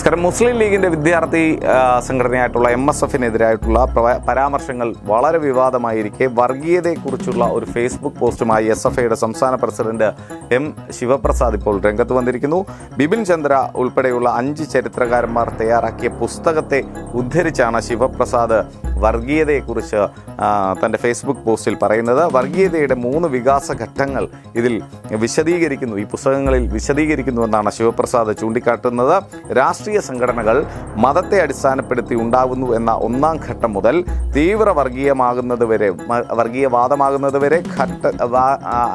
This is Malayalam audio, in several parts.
നമസ്കാരം. മുസ്ലിം ലീഗിന്റെ വിദ്യാർത്ഥി സംഘടനയായിട്ടുള്ള എം എസ് എഫിനെതിരായിട്ടുള്ള പരാമർശങ്ങൾ വളരെ വിവാദമായിരിക്കെ. വർഗീയതയെക്കുറിച്ചുള്ള ഒരു ഫേസ്ബുക്ക് പോസ്റ്റുമായി എസ് എഫ് ഐയുടെ സംസ്ഥാന പ്രസിഡന്റ് എം ശിവപ്രസാദ് ഇപ്പോൾ രംഗത്ത് വന്നിരിക്കുന്നു. ബിപിൻ ചന്ദ്ര ഉൾപ്പെടെയുള്ള അഞ്ച് ചരിത്രകാരന്മാർ തയ്യാറാക്കിയ പുസ്തകത്തെ ഉദ്ധരിച്ചാണ് ശിവപ്രസാദ് വർഗീയതയെക്കുറിച്ച് തന്റെ ഫേസ്ബുക്ക് പോസ്റ്റിൽ പറയുന്നത് വർഗീയതയുടെ മൂന്ന് വികാസ ഘട്ടങ്ങൾ ഇതിൽ വിശദീകരിക്കുന്നു. ഈ പുസ്തകങ്ങളിൽ വിശദീകരിക്കുന്നു എന്നാണ് ശിവപ്രസാദ് ചൂണ്ടിക്കാട്ടുന്നത്. രാഷ്ട്രീയ സംഘടനകൾ മതത്തെ അടിസ്ഥാനപ്പെടുത്തി ഉണ്ടാകുന്നു എന്ന ഒന്നാം ഘട്ടം മുതൽ തീവ്ര വർഗീയമാകുന്നത് വരെ വർഗീയവാദമാകുന്നത് വരെ ഘട്ട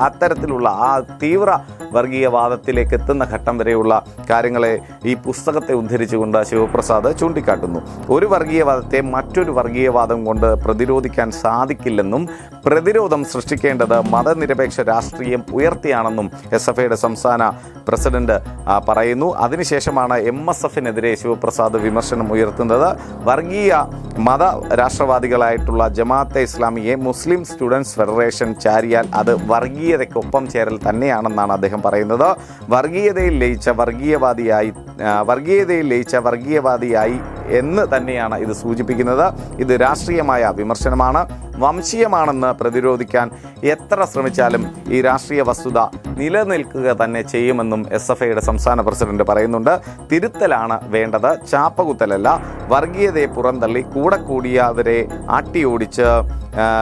അത്തരത്തിലുള്ള ആ തീവ്ര വർഗീയവാദത്തിലേക്ക് എത്തുന്ന ഘട്ടം വരെയുള്ള കാര്യങ്ങളെ ഈ പുസ്തകത്തെ ഉദ്ധരിച്ചുകൊണ്ട് ശിവപ്രസാദ് ചൂണ്ടിക്കാട്ടുന്നു. ഒരു വർഗീയവാദത്തെ മറ്റൊരു വർഗീയവാദം കൊണ്ട് പ്രതിരോധിക്കാൻ സാധിക്കില്ലെന്നും പ്രതിരോധം സൃഷ്ടിക്കേണ്ടത് മതനിരപേക്ഷ രാഷ്ട്രീയം ഉയർത്തിയാണെന്നും എസ് എഫ് ഐയുടെ സംസ്ഥാന പ്രസിഡന്റ് പറയുന്നു. അതിനുശേഷമാണ് എം എസ് എഫിനെതിരെ ശിവപ്രസാദ് വിമർശനം ഉയർത്തുന്നത്. വർഗീയ മത രാഷ്ട്രവാദികളായിട്ടുള്ള ജമാഅത്തെ ഇസ്ലാമിയെ മുസ്ലിം സ്റ്റുഡൻസ് ഫെഡറേഷൻ ചാരിയാൽ അത് വർഗീയതയ്ക്കൊപ്പം ചേരൽ തന്നെയാണെന്നാണ് അദ്ദേഹം പറയുന്നത്. വർഗീയതയിൽ ലയിച്ച വർഗീയവാദിയായി വർഗീയതയിൽ ലയിച്ച വർഗീയവാദിയായി എന്ന് തന്നെയാണ് ഇത് സൂചിപ്പിക്കുന്നത്. ഇത് രാഷ്ട്രീയമായ വിമർശനമാണ്. വംശീയമാണെന്ന് പ്രതിരോധിക്കാൻ എത്ര ശ്രമിച്ചാലും ഈ രാഷ്ട്രീയ വസ്തുത നിലനിൽക്കുക തന്നെ ചെയ്യുമെന്നും എസ് എഫ് ഐയുടെ സംസ്ഥാന പ്രസിഡന്റ് പറയുന്നുണ്ട്. തിരുത്തലാണ് വേണ്ടത്. ചാപ്പകുത്തലല്ല. വർഗീയതയെ പുറന്തള്ളി കൂടെ കൂടിയവരെ ആട്ടിയോടിച്ച്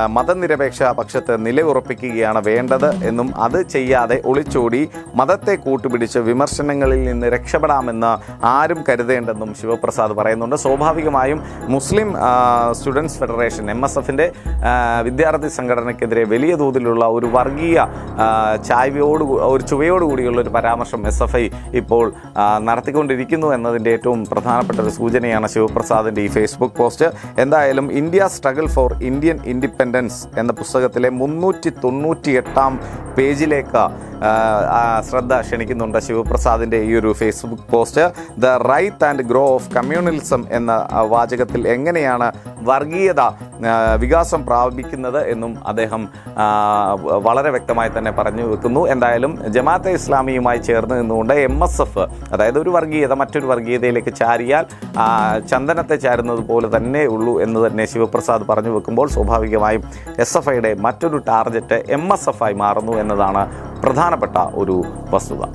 മതനിരപേക്ഷ പക്ഷത്ത് നിലയുറപ്പിക്കുകയാണ് വേണ്ടത് എന്നും അത് ചെയ്യാതെ ഒളിച്ചോടി മതത്തെ കൂട്ടുപിടിച്ച് വിമർശനങ്ങളിൽ നിന്ന് രക്ഷപ്പെടാമെന്ന് ആരും കരുതേണ്ടെന്നും ശിവപ്രസാദ് പറയുന്നുണ്ട്. സ്വാഭാവികമായും Muslim students federation M S എഫിന്റെ വിദ്യാർത്ഥി സംഘടനയ്ക്കെതിരെ വലിയ തോതിലുള്ള ഒരു വർഗീയ ചായ്വയോട് ഒരു ചുവയോട് കൂടിയുള്ള ഒരു പരാമർശം എസ് എഫ് ഐ ഇപ്പോൾ നടത്തിക്കൊണ്ടിരിക്കുന്നു എന്നതിന്റെ ഏറ്റവും പ്രധാനപ്പെട്ട ഒരു സൂചനയാണ് ശിവപ്രസാദിന്റെ ഈ ഫേസ്ബുക്ക് പോസ്റ്റ് എന്തായാലും India struggle for Indian independence എന്ന പുസ്തകത്തിലെ മുന്നൂറ്റി തൊണ്ണൂറ്റി എട്ടാം പേജിലേക്ക് ശ്രദ്ധ ക്ഷണിക്കുന്നുണ്ട് ശിവപ്രസാദിന്റെ ഈ ഒരു Facebook post the right and grow of communalism എന്ന വാചകത്തിൽ എങ്ങനെയാണ് വർഗീയത വികാസം പ്രാപിക്കുന്നത് എന്നും അദ്ദേഹം വളരെ വ്യക്തമായി തന്നെ പറഞ്ഞു വെക്കുന്നു. എന്തായാലും ജമാഅത്തെ ഇസ്ലാമിയുമായി ചേർന്ന് നിന്നുകൊണ്ട് എം എസ് എഫ് അതായത് ഒരു വർഗീയത മറ്റൊരു വർഗീയതയിലേക്ക് ചാരിയാൽ ചന്ദനത്തെ ചാരുന്നത് പോലെ തന്നെ ഉള്ളൂ എന്ന് തന്നെ ശിവപ്രസാദ് പറഞ്ഞു വെക്കുമ്പോൾ സ്വാഭാവികമായും എസ് എഫ് ഐയുടെ മറ്റൊരു ടാർഗറ്റ് എം എസ് എഫ് ആയി മാറുന്നു എന്നതാണ് പ്രധാനപ്പെട്ട ഒരു വസ്തുത.